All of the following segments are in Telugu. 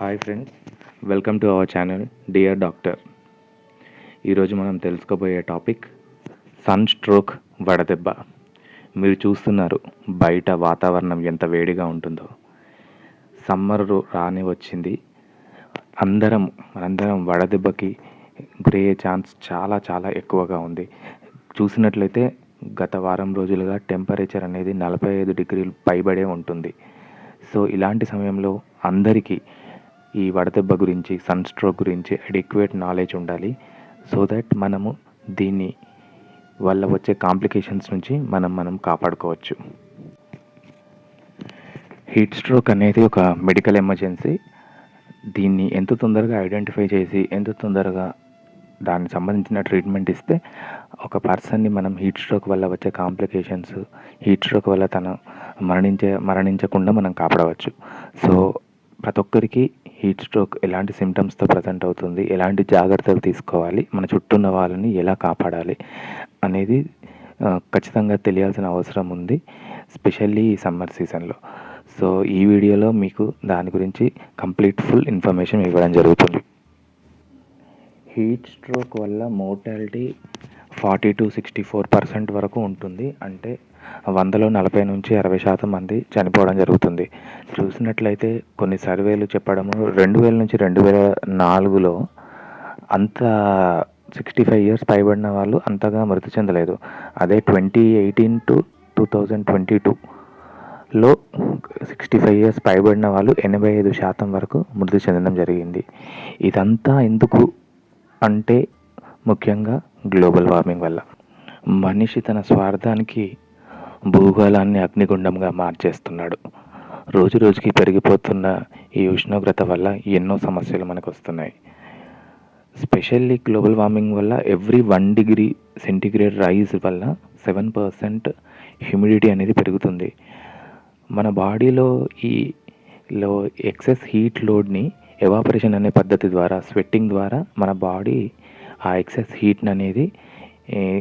Hi friends welcome to our channel dear doctor ఈరోజు మనం తెలుసుకోబోయే టాపిక్ సన్ స్ట్రోక్ వడదెబ్బ. మీరు చూస్తున్నారు బయట వాతావరణం ఎంత వేడిగా ఉంటుందో. సమ్మర్ రాని వచ్చింది. అందరం మనందరం వడదెబ్బకి గురయ్యే ఛాన్స్ చాలా చాలా ఎక్కువగా ఉంది. చూసినట్లయితే గత వారం రోజులుగా టెంపరేచర్ అనేది నలభై ఐదు డిగ్రీలు పైబడే ఉంటుంది. సో ఇలాంటి సమయంలో అందరికీ ఈ వడదెబ్బ గురించి సన్ స్ట్రోక్ గురించి అడిక్వేట్ నాలెడ్జ్ ఉండాలి. సో దట్ మనము దీన్ని వల్ల వచ్చే కాంప్లికేషన్స్ నుంచి మనం మనం కాపాడుకోవచ్చు. హీట్ స్ట్రోక్ అనేది ఒక మెడికల్ ఎమర్జెన్సీ దీన్ని ఎంత తొందరగా ఐడెంటిఫై చేసి ఎంత తొందరగా దానికి సంబంధించిన ట్రీట్మెంట్ ఇస్తే ఒక పర్సన్ని మనం హీట్ స్ట్రోక్ వల్ల వచ్చే కాంప్లికేషన్స్ హీట్ స్ట్రోక్ వల్ల తను మరణించే మరణించకుండా మనం కాపాడవచ్చు. సో ప్రతి ఒక్కరికి హీట్ స్ట్రోక్ ఎలాంటి సిమ్టమ్స్తో ప్రజెంట్ అవుతుంది ఎలాంటి జాగ్రత్తలు తీసుకోవాలి మన చుట్టూ ఉన్న వాళ్ళని ఎలా కాపాడాలి అనేది ఖచ్చితంగా తెలియాల్సిన అవసరం ఉంది స్పెషల్లీ ఈ సమ్మర్ సీజన్లో సో ఈ వీడియోలో మీకు దాని గురించి కంప్లీట్ ఫుల్ ఇన్ఫర్మేషన్ ఇవ్వడం జరుగుతుంది. హీట్ స్ట్రోక్ వల్ల mortality forty to sixty four percent వరకు ఉంటుంది. అంటే వందలో నలభై నుంచి అరవై శాతం మంది చనిపోవడం జరుగుతుంది. చూసినట్లయితే కొన్ని సర్వేలు చెప్పడము రెండు వేల నుంచి రెండు వేల నాలుగులో అంత సిక్స్టీ ఫైవ్ ఇయర్స్ పైబడిన వాళ్ళు అంతగా మృతి చెందలేదు. అదే twenty eighteen to two thousand twenty టూలో సిక్స్టీ ఫైవ్ ఇయర్స్ పైబడిన వాళ్ళు ఎనభై ఐదు శాతం వరకు మృతి చెందడం జరిగింది. ఇదంతా ఎందుకు అంటే ముఖ్యంగా గ్లోబల్ వార్మింగ్ వల్ల. మనిషి తన స్వార్థానికి భూగోళాన్ని అగ్నిగుండంగా మార్చేస్తున్నాడు. రోజు రోజుకి పెరిగిపోతున్న ఈ ఉష్ణోగ్రత వల్ల ఎన్నో సమస్యలు మనకు వస్తున్నాయి స్పెషల్లీ గ్లోబల్ వార్మింగ్ వల్ల every one degree centigrade rise వల్ల సెవెన్ పర్సెంట్ హ్యూమిడిటీ అనేది పెరుగుతుంది. మన బాడీలో ఈ లో ఎక్సెస్ హీట్ లోడ్ని ఎవాపరేషన్ అనే పద్ధతి ద్వారా స్వెట్టింగ్ ద్వారా మన బాడీ ఆ ఎక్సెస్ హీట్ని అనేది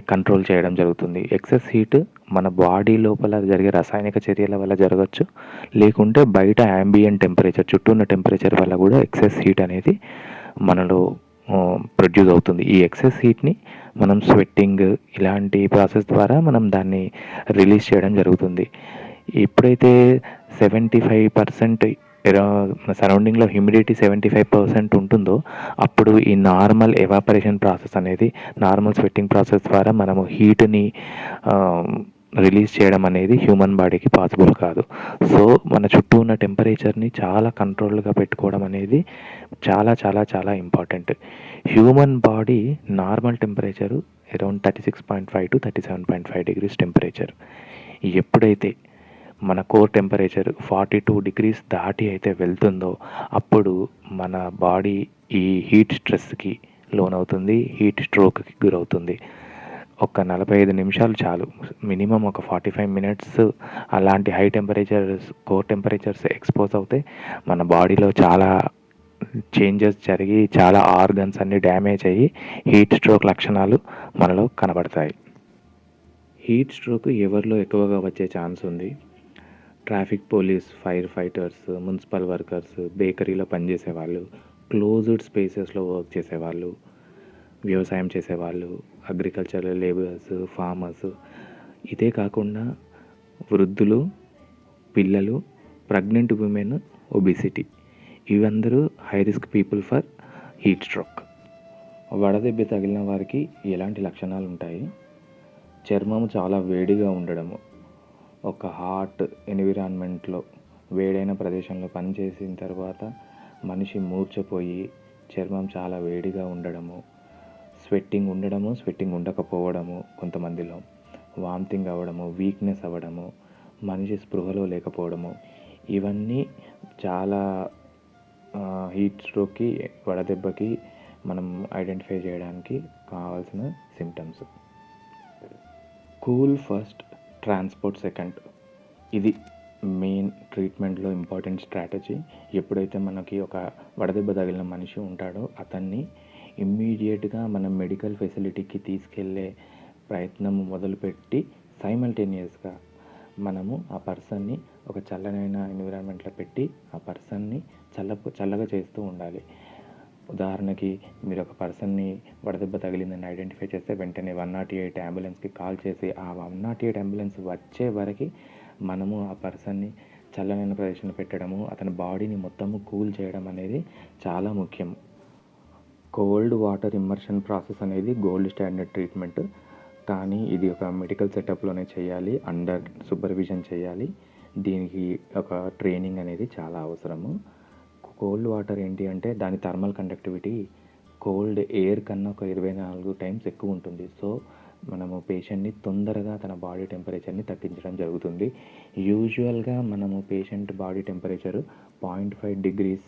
కంట్రోల్ చేయడం జరుగుతుంది. ఎక్సెస్ హీట్ మన బాడీ లోపల జరిగే రసాయనిక చర్యల వల్ల జరగచ్చు. లేకుంటే బయట యాంబియన్ టెంపరేచర్ చుట్టూ ఉన్న టెంపరేచర్ వల్ల కూడా ఎక్సెస్ హీట్ అనేది మనలో ప్రొడ్యూస్ అవుతుంది. ఈ ఎక్సెస్ హీట్ని మనం స్వెట్టింగ్ ఇలాంటి ప్రాసెస్ ద్వారా మనం దాన్ని రిలీజ్ చేయడం జరుగుతుంది. ఎప్పుడైతే సెవెంటీ ఫైవ్ పర్సెంట్ సరౌండింగ్లో హ్యూమిడిటీ సెవెంటీ ఫైవ్ పర్సెంట్ ఉంటుందో అప్పుడు ఈ నార్మల్ ఎవాపరేషన్ ప్రాసెస్ అనేది నార్మల్ స్వెట్టింగ్ ప్రాసెస్ ద్వారా మనము హీట్ని రిలీజ్ చేయడం అనేది హ్యూమన్ బాడీకి పాసిబుల్ కాదు. సో మన చుట్టూ ఉన్న టెంపరేచర్ని చాలా కంట్రోల్గా పెట్టుకోవడం అనేది చాలా చాలా చాలా important human body normal temperature around thirty six point five to thirty seven point five degrees temperature ఎప్పుడైతే మన core temperature forty two degrees దాటి అయితే వెళ్తుందో అప్పుడు మన బాడీ ఈ హీట్ స్ట్రెస్కి లోనవుతుంది హీట్ స్ట్రోక్కి గురవుతుంది. ఒక నలభై ఐదు నిమిషాలు చాలు. మినిమం ఒక ఫార్టీ ఫైవ్ మినిట్స్ అలాంటి high temperatures core temperatures expose అవుతే మన బాడీలో చాలా చేంజెస్ జరిగి చాలా ఆర్గన్స్ అన్ని డ్యామేజ్ అయ్యి హీట్ స్ట్రోక్ లక్షణాలు మనలో కనబడతాయి. హీట్ స్ట్రోక్ ఎవరిలో ఎక్కువగా వచ్చే ఛాన్స్ ఉంది? Traffic police fire fighters municipal workers బేకరీలో పనిచేసే వాళ్ళు క్లోజ్డ్ స్పేసెస్లో వర్క్ చేసేవాళ్ళు వ్యవసాయం చేసేవాళ్ళు అగ్రికల్చర్ లేబర్స్ ఫార్మర్స్. ఇదే కాకుండా వృద్ధులు పిల్లలు pregnant women obesity. ఇవందరూ high risk people for heat stroke. వడదెబ్బ తగిలిన వారికి ఎలాంటి లక్షణాలు ఉంటాయి చర్మం చాలా వేడిగా ఉండడము. ఒక హాట్ ఎన్విరాన్మెంట్లో వేడైన ప్రదేశంలో పనిచేసిన తర్వాత మనిషి మూర్చపోయి చర్మం చాలా వేడిగా ఉండడము స్వెట్టింగ్ ఉండడము స్వెట్టింగ్ ఉండకపోవడము కొంతమందిలో. వామిటింగ్ అవ్వడము వీక్నెస్ అవ్వడము మనిషి స్పృహలో లేకపోవడము ఇవన్నీ చాలా హీట్ స్ట్రోక్కి వడదెబ్బకి మనం ఐడెంటిఫై చేయడానికి కావాల్సిన symptoms cool first transport second. ఇది మెయిన్ ట్రీట్మెంట్లో ఇంపార్టెంట్ స్ట్రాటజీ. ఎప్పుడైతే మనకి ఒక వడదెబ్బ తగిలిన మనిషి ఉంటాడో అతన్ని ఇమ్మీడియట్గా మనం మెడికల్ ఫెసిలిటీకి తీసుకెళ్ళే ప్రయత్నం మొదలుపెట్టి సైమల్టేనియస్గా మనము ఆ పర్సన్ని ఒక చల్లనైన ఎన్విరాన్మెంట్లో పెట్టి ఆ పర్సన్ని చల్ల చల్లగా చేస్తూ ఉండాలి. ఉదాహరణకి మీరు ఒక పర్సన్ని వడదెబ్బ తగిలిందని ఐడెంటిఫై చేస్తే వెంటనే వన్ నాట్ ఎయిట్ అంబులెన్స్కి కాల్ చేసి ఆ వన్ నాట్ ఎయిట్ అంబులెన్స్ వచ్చే వరకు మనము ఆ పర్సన్ని చల్లనైన ప్రదేశంలో పెట్టడము అతని బాడీని మొత్తము కూల్ చేయడం అనేది చాలా ముఖ్యం. కోల్డ్ వాటర్ ఇమ్మర్షన్ ప్రాసెస్ అనేది గోల్డ్ స్టాండర్డ్ ట్రీట్మెంట్. కానీ ఇది ఒక మెడికల్ సెటప్లోనే చేయాలి అండర్ సూపర్విజన్ చేయాలి. దీనికి ఒక ట్రైనింగ్ అనేది చాలా అవసరము. కోల్డ్ వాటర్ ఏంటి అంటే దాని థర్మల్ కండక్టివిటీ కోల్డ్ ఎయిర్ కన్నా ఒక ఇరవై నాలుగు టైమ్స్ ఎక్కువ ఉంటుంది. సో మనము పేషెంట్ని తొందరగా తన బాడీ టెంపరేచర్ని తగ్గించడం జరుగుతుంది. యూజువల్గా మనము patient body temperature point five degrees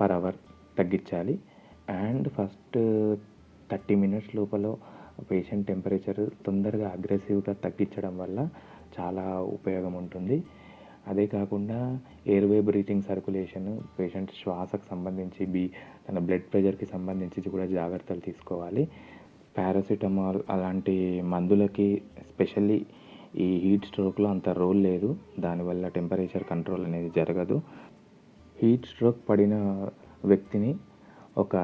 per hour తగ్గించాలి. అండ్ ఫస్ట్ థర్టీ మినిట్స్ లోపల పేషెంట్ టెంపరేచర్ తొందరగా అగ్రెసివ్గా తగ్గించడం వల్ల చాలా ఉపయోగం ఉంటుంది. అదే కాకుండా ఎయిర్వే బ్రీతింగ్ సర్కులేషన్ పేషెంట్ శ్వాసకు సంబంధించి బీ తన బ్లడ్ ప్రెషర్కి సంబంధించి కూడా జాగ్రత్తలు తీసుకోవాలి. పారాసిటమాల్ అలాంటి మందులకి స్పెషల్లీ ఈ హీట్ స్ట్రోక్లో అంత రోల్ లేదు. దానివల్ల టెంపరేచర్ కంట్రోల్ అనేది జరగదు. హీట్ స్ట్రోక్ పడిన వ్యక్తిని ఒక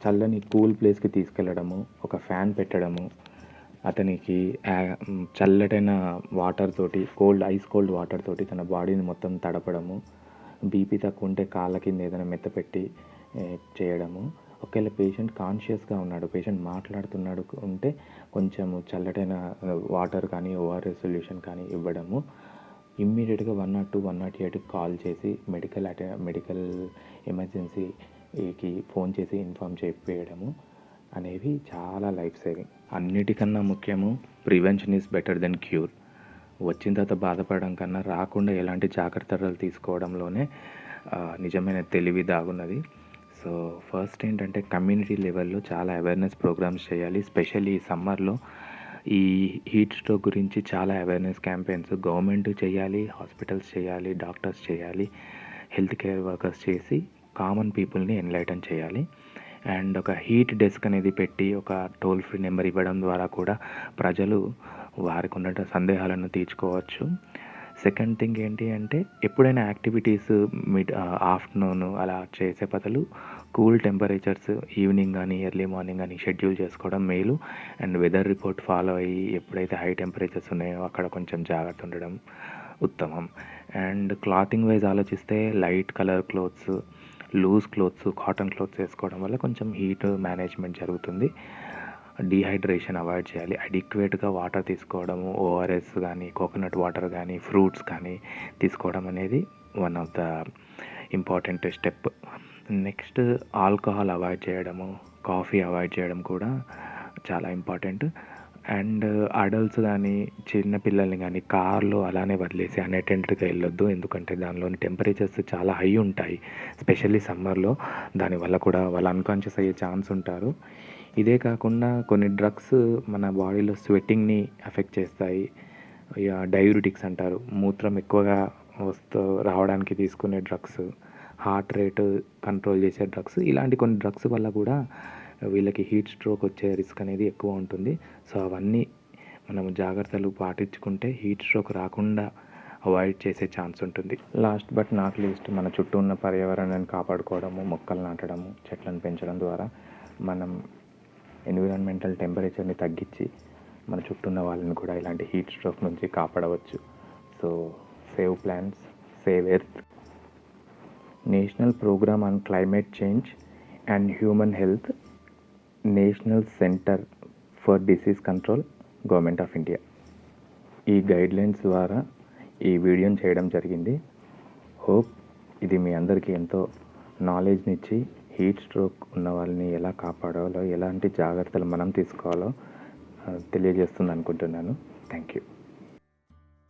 చల్లని కూల్ ప్లేస్కి తీసుకెళ్ళడము ఒక ఫ్యాన్ పెట్టడము అతనికి చల్లటైన వాటర్ తోటి కోల్డ్ ఐస్ కోల్డ్ వాటర్ తోటి తన బాడీని మొత్తం తడపడము బీపీ తక్కువ ఉంటే కాళ్ళ కింద ఏదైనా మెత్తపెట్టి చేయడము. ఒకవేళ పేషెంట్ కాన్షియస్గా ఉన్నాడు పేషెంట్ మాట్లాడుతున్నాడు ఉంటే కొంచెం చల్లటైన వాటర్ కానీ ఓఆర్ఎస్ సొల్యూషన్ కానీ ఇవ్వడము. ఇమ్మీడియట్గా one nought two one nought ఎయిట్కి కాల్ చేసి మెడికల్ అటె మెడికల్ ఎమర్జెన్సీకి ఫోన్ చేసి ఇన్ఫామ్ చేయడము అనేవి చాలా లైఫ్ సేవింగ్ అన్నిటికన్నా ముఖ్యము prevention is better than cure వచ్చిన తర్వాత బాధపడడం కన్నా రాకుండా ఎలాంటి జాగ్రత్తలు తీసుకోవడంలోనే నిజమైన తెలివి దాగున్నది. సో ఫస్ట్ ఏంటంటే కమ్యూనిటీ లెవెల్లో చాలా అవేర్నెస్ ప్రోగ్రామ్స్ చేయాలి. స్పెషల్లీ ఈ సమ్మర్లో ఈ హీట్ స్ట్రోక్ గురించి చాలా అవేర్నెస్ క్యాంపెయిన్స్ గవర్నమెంట్ చేయాలి హాస్పిటల్స్ చేయాలి డాక్టర్స్ చేయాలి హెల్త్ కేర్ వర్కర్స్ చేసి కామన్ పీపుల్ని ఎన్లైటన్ చేయాలి. అండ్ ఒక హీట్ డెస్క్ అనేది పెట్టి ఒక టోల్ ఫ్రీ నెంబర్ ఇవ్వడం ద్వారా కూడా ప్రజలు వారికి ఉన్న సందేహాలను తీర్చుకోవచ్చు. సెకండ్ థింగ్ ఏంటి అంటే ఎప్పుడైనా యాక్టివిటీస్ మిడ్ ఆఫ్టర్నూన్ అలా చేసే బదులు కూల్ టెంపరేచర్స్ ఈవినింగ్ కానీ ఎర్లీ మార్నింగ్ కానీ షెడ్యూల్ చేసుకోవడం మేలు. అండ్ వెదర్ రిపోర్ట్ ఫాలో అయ్యి ఎప్పుడైతే హై టెంపరేచర్స్ ఉన్నాయో అక్కడ కొంచెం జాగ్రత్త ఉండడం ఉత్తమం. అండ్ క్లాతింగ్ వైజ్ ఆలోచిస్తే light colour clothes loose clothes cotton clothes వేసుకోవడం వల్ల కొంచెం హీట్ మేనేజ్మెంట్ జరుగుతుంది. డీహైడ్రేషన్ అవాయిడ్ చేయాలి. అడిక్వేట్గా వాటర్ తీసుకోవడము ఓఆర్ఎస్ కానీ కోకోనట్ వాటర్ కానీ ఫ్రూట్స్ కానీ తీసుకోవడం అనేది one of the important step. Next alcohol avoid చేయడము కాఫీ అవాయిడ్ చేయడం కూడా చాలా ఇంపార్టెంట్. అండ్ అడల్ట్స్ కానీ చిన్న పిల్లల్ని కానీ కార్లో అలానే వదిలేసి అన్అటెండెడ్గా వెళ్ళొద్దు. ఎందుకంటే దానిలోని టెంపరేచర్స్ చాలా హై ఉంటాయి స్పెషల్లీ సమ్మర్లో. దానివల్ల కూడా వాళ్ళు అన్కాన్షియస్ అయ్యే ఛాన్స్ ఉంటారు. ఇదే కాకుండా కొన్ని డ్రగ్స్ మన బాడీలో స్వెట్టింగ్ని ఎఫెక్ట్ చేస్తాయి. ఇక డయూరిటిక్స్ అంటారు. మూత్రం ఎక్కువగా వస్తూ రావడానికి తీసుకునే డ్రగ్స్ హార్ట్ రేట్ కంట్రోల్ చేసే డ్రగ్స్ ఇలాంటి కొన్ని డ్రగ్స్ వల్ల కూడా వీళ్ళకి హీట్ స్ట్రోక్ వచ్చే రిస్క్ అనేది ఎక్కువ ఉంటుంది. సో అవన్నీ మనం జాగ్రత్తలు పాటించుకుంటే హీట్ స్ట్రోక్ రాకుండా అవాయిడ్ చేసే ఛాన్స్ ఉంటుంది. లాస్ట్ బట్ నాట్ లీస్ట్ మన చుట్టూ ఉన్న పర్యావరణాన్ని కాపాడుకోవడము మొక్కలు నాటడము చెట్లను పెంచడం ద్వారా మనం ఎన్విరాన్మెంటల్ టెంపరేచర్ని తగ్గించి మన చుట్టూ ఉన్న వాళ్ళని కూడా ఇలాంటి హీట్ స్ట్రోక్ నుంచి కాపాడవచ్చు. So save plants save earth national programme on climate change and human health national centre for disease control government of India. ఈ గైడ్లైన్స్ ద్వారా ఈ వీడియోని చేయడం జరిగింది. హోప్ ఇది మీ అందరికీ ఎంతో నాలెడ్జ్ని ఇచ్చి హీట్ స్ట్రోక్ ఉన్న వాళ్ళని ఎలా కాపాడాలో ఎలాంటి జాగ్రత్తలు మనం తీసుకోవాలో తెలియజేస్తుంది అనుకుంటున్నాను. Thank you.